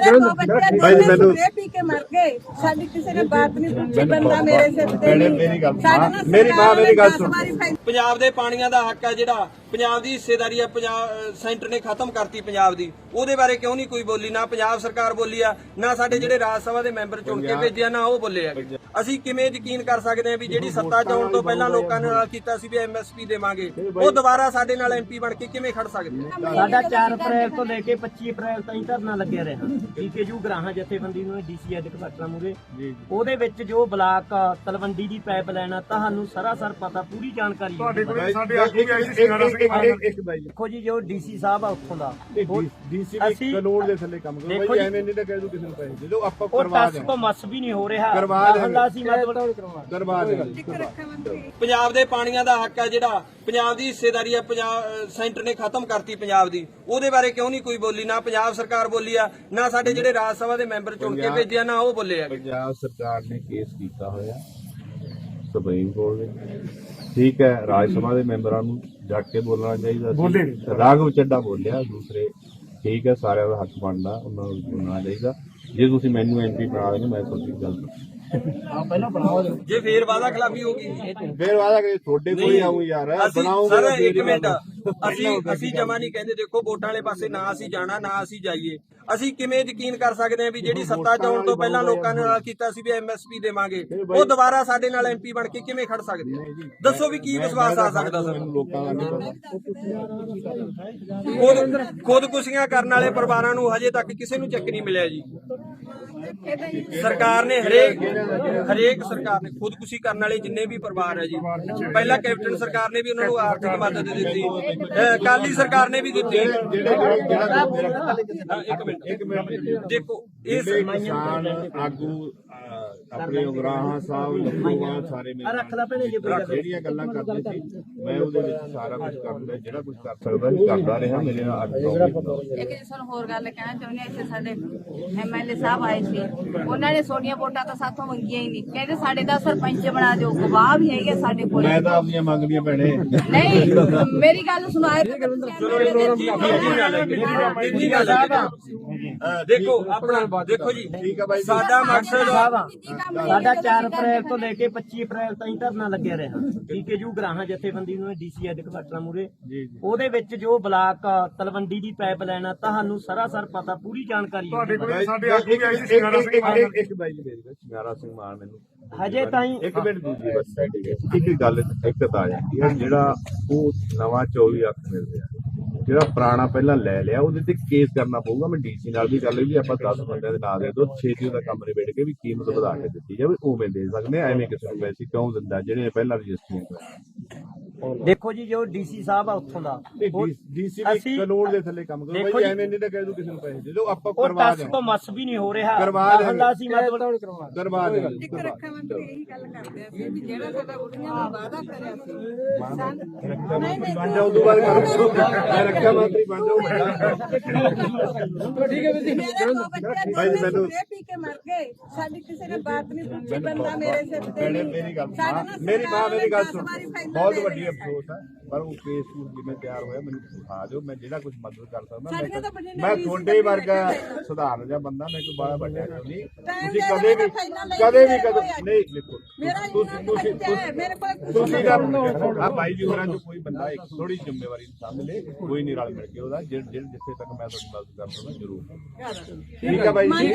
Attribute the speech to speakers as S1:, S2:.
S1: ਮੇਰੇ ਦੋ ਬੱਚੇ
S2: ਭਾਈ
S1: ਦੋਨੇ
S2: ਮੈਨੂੰ-
S1: ਸੁੱਤੇ ਪੀ ਕੇ ਮਰ ਗਏ ਸਾਡੀ ਕਿਸੇ ਨੇ ਬਾਤ ਨਹੀਂ ਪੁੱਛੀ ਬੰਦਾ ਮੇਰੇ ਸਿਰ ਤੇ
S2: ਮੇਰੀ- ਗੱਲ- ਮਾਂ ਮੇਰੀ ਗੱਲ ਸੁਣ।
S3: ਪੰਜਾਬ ਦੇ ਪਾਣੀਆਂ ਦਾ ਹੱਕ ਹੈ ਜਿਹੜਾ ਪੰਜਾਬ ਦੀ ਹਿੱਸੇਦਾਰੀ ਹੈ ਪੰਜਾਬ ਸੈਂਟਰ ਨੇ ਖਤਮ ਕਰਤੀ ਪੰਜਾਬ ਦੀ। ਉਹਦੇ ਬਾਰੇ ਕਿਉਂ ਨਹੀਂ ਕੋਈ ਬੋਲੀ? ਨਾ ਪੰਜਾਬ ਸਰਕਾਰ ਬੋਲੀ ਆ ਨਾ ਸਾਡੇ ਜਿਹੜੇ ਰਾਜ ਸਭਾ ਦੇ ਮੈਂਬਰ ਚੁਣ ਕੇ ਭੇਜਿਆ ਨਾ ਉਹ ਬੋਲੇ ਆ। ਅਸੀਂ ਕਿਵੇਂ ਯਕੀਨ ਕਰ ਸਕਦੇ ਹਾਂ ਵੀ ਜਿਹੜੀ ਸੱਤਾ 'ਚ ਆਉਣ ਤੋਂ ਪਹਿਲਾਂ ਲੋਕਾਂ ਨੇ ਨਾਲ ਕੀਤਾ ਸੀ ਵੀ ਐਮਐਸਪੀ ਦੇਵਾਂਗੇ ਉਹ ਦੁਬਾਰਾ ਸਾਡੇ ਨਾਲ ਐਮਪੀ ਬਣ ਕੇ ਕਿਵੇਂ ਖੜ ਸਕਦੇ ਆ?
S4: ਸਾਡਾ 4 ਅਪ੍ਰੈਲ ਤੋਂ ਲੈ ਕੇ 25 ਅਪ੍ਰੈਲ ਤਾਈਂ ਧਰਨਾ ਲੱਗਿਆ ਰਿਹਾ। ਡੀਕੇਯੂ ਗਰਾਹਾਂ ਜਥੇਬੰਦੀ ਨੂੰ ਡੀਸੀ ਐਡ ਘਟਨਾ ਮੂਰੇ ਉਹਦੇ ਵਿੱਚ ਜੋ ਬਲਾਕ ਤਲਵੰਡੀ ਦੀ ਪਾਈਪਲਾਈਨ ਆ ਤੁਹਾਨੂੰ ਸਰਾਸਰ ਪਤਾ ਪੂਰੀ ਜਾਣਕਾਰੀ ਹੈ
S2: ਸਾਡੇ ਆਗੂ ਵੀ ਆਈ ਸੀ ਇੱਕ ਇੱਕ ਬਾਈ।
S4: ਦੇਖੋ ਜੀ ਜੋ ਡੀਸੀ ਸਾਹਿਬ ਆ ਉੱਥੋਂ ਦਾ। ਉਹ-
S2: ਡੀਸੀ
S4: ਅਸੀਂ-
S2: ਵੀ ਕਾਨੂੰਨ ਦੇ ਥੱਲੇ ਕੰਮ ਕਰੋ
S4: ਦੇਖੋ
S2: ਬਾਈ
S4: ਜੀ-
S2: ਐਵੇਂ ਨਹੀਂ ਤਾਂ ਕਹਿ ਦੂ ਕਿਸੇ ਨੂੰ ਪੈਸੇ ਦੇ ਦਿਓ। ਆਪਾਂ
S4: ਉਹ
S2: ਕਰਵਾ
S4: ਟਸ
S2: ਦੇਵਾਂਗੇ।
S4: ਤੋਂ ਮਸ ਵੀ ਨਹੀਂ ਹੋ ਰਿਹਾ।
S2: ਕਰਵਾ ਦੇਵਾਂਗੇ।
S4: ਹੱਲਾ ਸੀ ਮਤਲਬ
S1: ਰੱਖਿਆ ਮੰਤਰੀ
S3: ਪੰਜਾਬ ਦੇ ਪਾਣੀਆਂ ਦਾ ਹੱਕ ਹੈ ਜਿਹੜਾ ਪੰਜਾਬ ਦੀ ਹਿੱਸੇਦਾਰੀ ਹੈ ਪੰਜਾਬ ਅਹ ਸੈਂਟਰ ਨੇ ਖਤਮ ਕਰਤੀ ਪੰਜਾਬ ਦੀ। ਉਹਦੇ ਬਾਰੇ ਕਿਉਂ ਨਹੀਂ ਕੋਈ ਬੋਲੀ? ਨਾ ਪੰਜਾਬ ਸਰਕਾਰ ਬੋਲੀ ਆ ਨਾ ਸਾਡੇ ਜਿਹੜੇ ਰਾਜ ਸਭਾ ਦੇ ਮੈਂਬਰ ਚੁਣ ਕੇ ਭੇਜਿਆ ਨਾ ਉਹ ਬੋਲੇ ਆ।
S2: ਪੰਜਾਬ ਸਰਕਾਰ ਨੇ ਕੇਸ ਕੀਤਾ ਹੋਇਆ। ਸੁਪਰੀਮ ਕੋਰਟ ਦੇ ਠੀਕ ਹੈ ਰਾਜ ਸਭਾ ਦੇ ਮੈਂਬਰਾਂ ਨੂੰ ਜਾ ਕੇ ਬੋਲਣਾ ਚਾਹੀਦਾ ਸੀ। ਰਾਘਵ ਚੱਡਾ ਬੋਲਿਆ ਦੂਸਰੇ ਠੀਕ ਹੈ ਸਾਰਿਆਂ ਦਾ ਹੱਕ ਬਣਦਾ ਉਹਨਾਂ ਨੂੰ ਬੋਲਣਾ ਚਾਹੀਦਾ। ਜੇ ਤੁਸੀਂ ਮੈਨੂੰ ਐਮਪੀ ਬਣਾ ਦੇਣਾ ਮੈਂ ਤੁਹਾਡੀ ਗੱਲ
S3: ਜੇ ਫੇਰ ਵਾਦਾ ਖਿਲਾਫੀ ਹੋਗੀ
S2: ਫੇਰ ਵਾਦਾ ਕਿ ਤੁਹਾਡੇ ਕੋਲ ਹੀ ਆਉਂ ਯਾਰ
S3: ਅਸੀਂ
S2: ਬਣਾਉਂਗੇ
S3: ਸਰ ਇੱਕ
S2: ਹੀ
S3: ਮਿੰਟ। ਅਸੀਂ ਅਸੀਂ ਜਮਾ ਨਹੀਂ ਕਹਿੰਦੇ ਦੇਖੋ ਵੋਟਾਂ ਵਾਲੇ ਪਾਸੇ ਨਾ ਅਸੀਂ ਜਾਣਾ ਨਾ ਅਸੀਂ ਜਾਈਏ। ਅਸੀਂ ਕਿਵੇਂ ਯਕੀਨ ਕਰ ਸਕਦੇ ਹਾਂ ਵੀ ਜਿਹੜੀ ਸੱਤਾ ਚ ਆਉਣ ਤੋਂ ਪਹਿਲਾਂ ਲੋਕਾਂ ਨੇ ਨਾਲ ਕੀਤਾ ਸੀ ਵੀ ਐਮਐਸਪੀ ਦੇਵਾਂਗੇ ਉਹ ਦੁਬਾਰਾ ਸਾਡੇ ਨਾਲ ਐਮਪੀ ਬਣ ਕੇ ਕਿਵੇਂ ਖੜ ਸਕਦੇ ਆ? ਦੱਸੋ ਵੀ ਕੀ ਵਿਸ਼ਵਾਸ ਆ ਸਕਦਾ ਸਰ
S2: ਮੈਨੂੰ ਲੋਕਾਂ ਦਾ
S3: ਖੁਦਕੁਸ਼ੀਆਂ ਕਰਨ ਵਾਲੇ ਪਰਿਵਾਰਾਂ ਨੂੰ ਹਜੇ ਤੱਕ ਕਿਸੇ ਨੂੰ ਚੈੱਕ ਨਹੀਂ ਮਿਲਿਆ ਜੀ। ਸਰਕਾਰ ਨੇ ਹਰੇਕ ਹਰੇਕ ਸਰਕਾਰ ਨੇ ਖੁਦਕੁਸ਼ੀ ਕਰਨ ਵਾਲੇ ਜਿੰਨੇ ਵੀ ਪਰਿਵਾਰ ਹੈ ਜੀ। ਪਹਿਲਾਂ ਕੈਪਟਨ ਸਰਕਾਰ ਨੇ ਵੀ ਉਹਨਾਂ ਨੂੰ ਆਰਥਿਕ ਮਦਦ ਦਿੱਤੀ। ਅਕਾਲੀ ਸਰਕਾਰ ਨੇ ਵੀ ਦਿੱਤੀ ਇੱਕ ਮਿੰਟ
S2: ਇੱਕ ਮਿੰਟ।
S3: ਦੇਖੋ
S2: ਜਿਹੜੇ ਕਿਸਾਨ ਆਗੂ ਆਪਣੇ ਉਗਰਾਹਾਂ ਸਾਹਿਬ ਲੱਖੋਵਾਲ ਸਾਰੇ ਮੇਰੇ
S4: ਰੱਖ ਲੈ ਭੈਣੇ ਜੇ ਕੋਈ ਗੱਲ।
S2: ਜਿਹੜੀਆਂ ਗੱਲਾਂ ਕਰਦੇ ਸੀ ਮੈਂ ਉਹਦੇ ਵਿੱਚ ਸਾਰਾ ਕੁਝ ਕਰਦਾ ਜਿਹੜਾ ਕੁਝ ਕਰ ਸਕਦਾ ਸੀ ਕਰਦਾ ਰਿਹਾ ਮੇਰੇ ਨਾਲ
S5: ਇੱਕ ਜੀ ਸਾਨੂੰ ਹੋਰ ਗੱਲ ਕਹਿਣਾ ਚਾਹੁੰਦੇ ਹਾਂ ਇੱਥੇ ਸਾਡੇ ਐਮਐਲਏ ਸਾਹਿਬ ਆਏ ਸੀ। ਉਹਨਾਂ ਨੇ ਸੋਨੀਆ ਵੋਟਾਂ ਤਾਂ ਸਾਥੋਂ ਮੰਗੀਆਂ ਹੀ ਨਹੀਂ। ਕਹਿੰਦੇ ਸਾਡੇ ਦਾ ਸਰਪੰਚ ਬਣਾ ਦਿਓ ਗਵਾਹ ਵੀ ਹੈਗੇ ਸਾਡੇ ਕੋਲ।
S2: ਮੈਂ ਤਾਂ ਆਪਣੀਆਂ ਮੰਗਦੀਆਂ ਭੈਣੇ।
S5: ਨਹੀਂ ਮੇਰੀ ਗੱਲ ਸੁਣੋ ਆਏ ਤਾਂ
S3: ਦੂਜੀ ਗੱਲ ਹੈ ਅਹ ਦੇਖੋ ਆਪਣਾ ਦੇਖੋ ਜੀ
S2: ਠੀਕ ਆ ਬਾਈ ਜੀ।
S3: ਸਾਡਾ ਮਕਸਦ
S4: ਸਾਡਾ 4 ਅਪ੍ਰੈਲ ਤੋਂ ਲੈ ਕੇ 25 ਅਪ੍ਰੈਲ ਤਾਈਂ ਧਰਨਾ ਲੱਗਿਆ ਰਿਹਾ। ਡੀਕੇਯੂ ਗਰਾਹਾਂ ਜਥੇਬੰਦੀ ਨੂੰ ਡੀਸੀ ਐਡ ਘਟਨਾ ਮੂਰੇ ਉਹਦੇ ਵਿੱਚ ਜੋ ਬਲਾਕ ਤਲਵੰਡੀ ਦੀ ਪਾਈਪਲਾਈਨ ਆ ਤੁਹਾਨੂੰ ਸਰਾਸਰ ਪਤਾ ਪੂਰੀ ਜਾਣਕਾਰੀ ਹੈ।
S2: ਸਾਡੇ ਆਗੂ ਵੀ ਆਈ ਸੀ ਸਿੰਗਾਰਾ ਸਿੰਘ ਮਾਨ। ਇੱਕ ਬਾਈ ਜੀ ਮੇਰੀ ਗੱਲ ਸਿੰਗਾਰਾ ਸਿੰਘ ਮਾਨ ਮੈਨੂੰ
S4: ਹਜੇ ਤਾਈਂ
S2: ਇੱਕ ਮਿੰਟ ਦੂਜੀ ਬਸ ਇੱਕ ਗੱਲ ਦਿੱਕਤ ਆ ਜਾਂਦੀ ਹੈ ਜਿਹੜਾ ਉਹ ਨਵਾਂ 24 ਅੱਖ ਮਿਲ ਰਿਹਾ। ਜਿਹੜਾ ਪੁਰਾਣਾ ਪਹਿਲਾਂ ਲੈ ਲਿਆ ਉਹਦੇ ਤੇ ਕੇਸ ਕਰਨਾ ਪਊਗਾ। ਮੈਂ ਡੀਸੀ ਨਾਲ ਵੀ ਗੱਲ ਹੋਈ ਵੀ ਆਪਾਂ 10 ਬੰਦਿਆਂ ਦੇ ਨਾਂ ਦੇ ਦੋ ਛੇਤੀ ਉਹਦਾ ਕੰਮ ਨਿਬੇੜ ਕੇ ਵੀ ਕੀਮਤ ਵਧਾ ਕੇ ਦਿੱਤੀ ਜਾਵੇ ਉਵੇਂ ਦੇ ਸਕਦੇ ਆ, ਐਵੇਂ ਕਿਸੇ ਨੂੰ ਵੈਸੇ ਕਿਉਂ ਦਿੰਦਾ ਜਿਹੜੇ ਪਹਿਲਾਂ ਰਜਿਸਟਰੀਆਂ ਕਰਾਇਆ
S4: ਦੇਖੋ ਜੀ ਜੋ ਡੀਸੀ ਸਾਹਿਬ ਆ ਉੱਥੋਂ ਦਾ
S2: ਡੀਸੀ
S4: ਅਸੀਂ-
S2: ਕਾਨੂੰਨ ਦੇ ਥੱਲੇ ਕੰਮ ਕਰੋ।
S4: ਦੇਖੋ
S2: ਭਾਈ
S4: ਜੀ-
S2: ਐਵੇਂ ਨਹੀਂ ਤਾਂ ਕਹਿ ਦੂ ਕਿਸੇ ਨੂੰ ਪੈਸੇ ਦੇ ਦਿਓ ਆਪਾਂ
S4: ਉਹ
S2: ਕਰਵਾ
S4: ਟਸ ਤੋਂ ਮਸ ਵੀ ਨਹੀਂ ਹੋ ਰਿਹਾ।
S2: ਕਰਵਾ
S4: ਨਾ
S2: ਦੇਵਾਂਗੇ।
S4: ਹੱਲਾ ਸੀ ਮਤਲਬ
S2: ਕਰਵਾ ਦੇ
S1: ਇੱਕ ਰੱਖਿਆ ਮੰਤਰੀ ਇਹੀ ਗੱਲ ਕਰਦੇ ਸੀ ਵੀ ਜਿਹੜਾ ਸਾਡਾ ਬੁੜੀਆਂ ਦਾ ਵਾਅਦਾ ਕਰਿਆ ਸੀ ਨਹੀਂ ਨਹੀਂ
S2: ਬਣ ਜਾਓ ਤੋਂ ਬਾਅਦ ਕਰੋ। ਮੈਂ ਰੱਖਿਆ ਮੰਤਰੀ ਬਣ ਜਾਓ।
S1: ਮੇਰੇ ਦੋ ਬੱਚੇ
S2: ਭਾਈ
S1: ਦੋਨੇ
S2: ਮੈਨੂੰ-
S1: ਸੁੱਤੇ ਪੀ ਕੇ ਮਰ ਗਏ। ਸਾਡੀ ਕਿਸੇ ਨੇ ਬਾਤ ਨਹੀਂ ਪੁੱਛੀ ਬੰਦਾ ਮੇਰੇ ਸਿਰ ਤੇ
S2: ਮੇਰੀ
S1: ਨਹੀਂ।
S2: ਮੇਰੀ ਗੱਲ
S1: ਸਾਡੇ
S2: ਸੁਣ।
S1: ਨਾਲ
S2: ਮੇਰੀ ਮਾਂ
S1: ਸਰਕਾਰ
S2: ਮੇਰੀ ਗੱਲ
S1: ਨੇ
S2: ਸੁਣ।
S1: ਦਸ ਵਾਰੀ ਫੈਸਲਾ
S2: ਬਹੁਤ
S1: ਦੇ
S2: ਵੱਡੀ
S1: ਲਿਆ।
S2: ਅਫਸੋਸ ਹੈ ਪਰ ਉਹ ਕੇਸ ਕੂਸ ਜਿਵੇਂ ਤਿਆਰ ਹੋਇਆ ਮੈਨੂੰ ਦਿਖਾ ਦਿਓ ਮੈਂ ਜਿਹੜਾ ਕੁਝ ਮਦਦ ਕਰ ਸਕਦਾ ਮੈਂ ਮੈਂ ਤੁਹਾਡੇ
S1: ਸੀ
S2: ਵਰਗਾ। ਸਧਾਰਨ ਜਿਹਾ ਬੰਦਾ ਮੈਂ ਕੋਈ ਬਾਹਲਾ ਵੱਡਿਆ ਨਹੀਂ ਤੁਸੀਂ ਕਦੇ ਵੀ
S1: ਨਾਲ
S2: ਕਦੇ ਵੀ ਕਦੇ ਨਹੀਂ ਦੇਖੋ
S1: ਮੇਰਾ
S2: ਤੁਸੀਂ ਤੁਸੀਂ
S1: ਹੈ ਮੇਰੇ ਕੋਲ
S2: ਤੁਸੀਂ ਦਾ ਆ ਬਾਈ ਜੀ ਹੋਰਾਂ ਚੋਂ ਕੋਈ ਬੰਦਾ ਇੱਕ ਥੋੜੀ ਜ਼ਿੰਮੇਵਾਰੀ ਸਮਝ ਲੇ ਕੋਈ ਨਹੀਂ ਰਲ ਮਿਲ ਕੇ ਉਹਦਾ ਜਿ- ਜਿ- ਜਿੱਥੇ ਤੱਕ ਮੈਂ ਤੁਹਾਡੀ ਮਦਦ ਕਰ ਸਕਦਾ ਜ਼ਰੂਰ ਠੀਕ ਹੈ ਬਾਈ ਜੀ